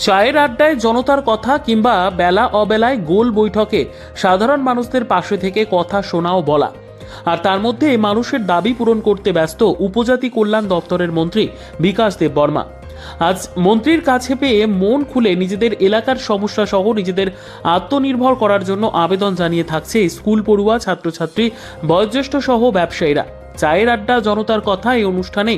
চায়ের আড্ডায় জনতার কথা কিংবা বেলা অবেলায় গোল বৈঠকে সাধারণ মানুষদের পাশে থেকে কথা শোনাও বলা। আর তার মধ্যে মানুষের দাবি পূরণ করতে ব্যস্ত উপজাতি কল্যাণ দপ্তরের মন্ত্রী বিকাশ দেব বর্মা। আজ মন্ত্রীর কাছে পেয়ে মন খুলে নিজেদের এলাকার সমস্যা সহ নিজেদের আত্মনির্ভর করার জন্য আবেদন জানিয়ে থাকছে স্কুল পড়ুয়া, ছাত্রছাত্রী বয়োজ্যেষ্ঠ সহ ব্যবসায়ীরা। চায়ের আড্ডা, জনতার কথা এই অনুষ্ঠানে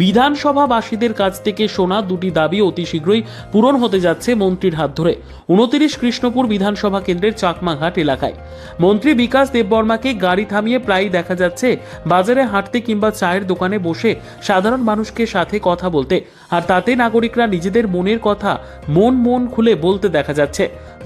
বিধানসভাবাসীদের কাছ থেকে শোনা দুটি দাবি অতি শীঘ্রই পূরণ হতে যাচ্ছে মন্ত্রীর হাত ধরে। উনতিরিশ কৃষ্ণপুর বিধানসভা কেন্দ্রের চাকমাঘাট এলাকায়। মন্ত্রী বিকাশ দেববর্মাকে গাড়ি থামিয়ে প্রায়ই দেখা যাচ্ছে বাজারে হাঁটতে কিংবা চায়ের দোকানে বসে সাধারণ মানুষকে সাথে কথা বলতে। আর তাতে নাগরিকরা নিজেদের মনের কথা মন মন খুলে বলতে দেখা যাচ্ছে।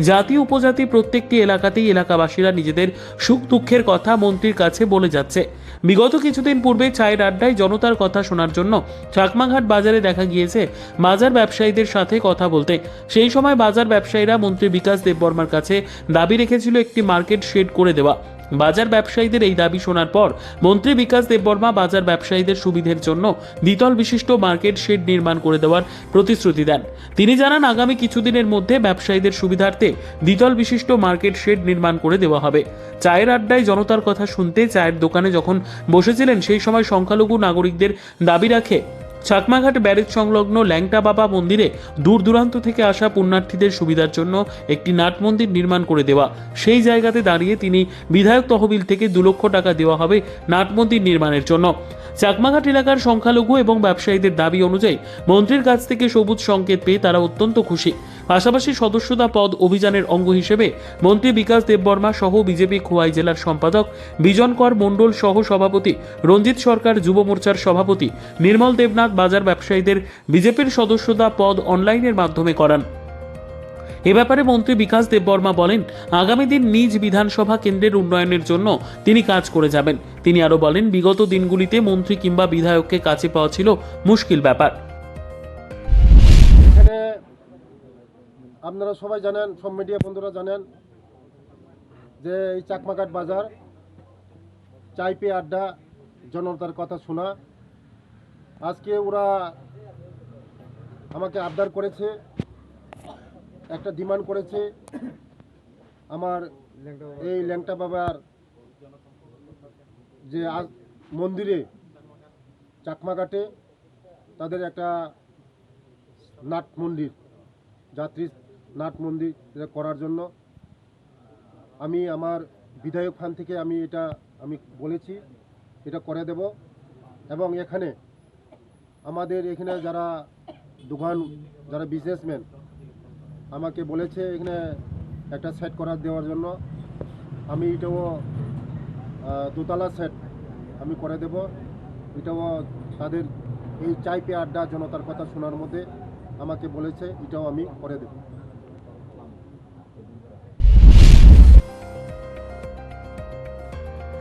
জাতি উপজাতি প্রত্যেকটি এলাকাতেই এলাকাবাসীরা নিজেদের সুখ দুঃখের কথা মন্ত্রীর কাছে বলে যাচ্ছে। বিগত কিছুদিন পূর্বে চায়ের আড্ডায় জনতার কথা শোনার জন্য চাকমাঘাট বাজারে দেখা গিয়েছে বাজার ব্যবসায়ীদের সাথে কথা বলতে। সেই সময় বাজার ব্যবসায়ীরা মন্ত্রী বিকাশ দেববর্মার কাছে দাবি রেখেছিল একটি মার্কেট শেড করে দেওয়া। বাজার ব্যবসায়ীদের এই দাবি শোনার পর মন্ত্রী বিকাশ দেববর্মা বাজার ব্যবসায়ীদের সুবিধের জন্য দ্বিতল বিশিষ্ট মার্কেট শেড নির্মাণ করে দেওয়ার প্রতিশ্রুতি দেন। তিনি জানান, আগামী কিছুদিনের মধ্যে ব্যবসায়ীদের সুবিধার্থে দ্বিতল বিশিষ্ট মার্কেট শেড নির্মাণ করে দেওয়া হবে। চায়ের আড্ডায় জনতার কথা শুনতে চায়ের দোকানে যখন বসেছিলেন, সেই সময় সংখ্যালঘু নাগরিকদের দাবি রাখে চাকমাঘাট ব্যারেজ সংলগ্ন ল্যাংটা বাবা মন্দিরে দূর দূরান্ত থেকে আসা পুণ্যার্থীদের সুবিধার জন্য একটি নাট মন্দির নির্মাণ করে দেওয়া। সেই জায়গাতে দাঁড়িয়ে তিনি বিধায়ক তহবিল থেকে দু লক্ষ টাকা দেওয়া হবে নাট মন্দির নির্মাণের জন্য। চাকমাঘাট এলাকার সংখ্যালঘু এবং ব্যবসায়ীদের দাবি অনুযায়ী মন্ত্রীর কাছ থেকে সবুজ সংকেত পেয়ে তারা অত্যন্ত খুশি। পাশাপাশি সদস্যতা পদ অভিযানের অঙ্গ হিসেবে মন্ত্রী বিকাশ দেববর্মা সহ বিজেপি খোয়াই জেলার সম্পাদক বিজন কর মণ্ডল সহ সভাপতি রঞ্জিত সরকার যুব মোর্চার সভাপতি নির্মল দেবনাথ বাজার ব্যবসায়ীদের বিজেপির সদস্যতা পদ অনলাইনের মাধ্যমে করান। এ ব্যাপারে মন্ত্রী বিকাশ দেববর্মা বলেন, আগামী দিন নিজ বিধানসভা কেন্দ্রের উন্নয়নের জন্য তিনি কাজ করে যাবেন। তিনি আরও বলেন, বিগত দিনগুলিতে মন্ত্রী কিংবা বিধায়ককে কাছে পাওয়া ছিল মুশকিল ব্যাপার। আপনারা সবাই জানেন, সব মিডিয়া বন্ধুরা জানেন যে এই চাকমাঘাট বাজার চাই পে আড্ডা, জনতার কথা শোনা। আজকে ওরা আমাকে আবদার করেছে, একটা ডিমান্ড করেছে আমার এই ল্যাংটা বাবার যে মন্দিরে, চাকমাঘাটে তাদের একটা নাট মন্দির, যাত্রী নাট মন্দির করার জন্য। আমি আমার বিধায়ক ফান থেকে আমি এটা, আমি বলেছি, এটা করে দেব। এবং এখানে আমাদের এখানে যারা দোকান, যারা বিজনেসম্যান আমাকে বলেছে এখানে একটা সেট করা দেওয়ার জন্য। আমি এটাও দোতলা সেট আমি করে দেব। এটাও তাদের এই চাই পে আড্ডা জনতার কথা শোনার মধ্যে আমাকে বলেছে, এটাও আমি করে দেব।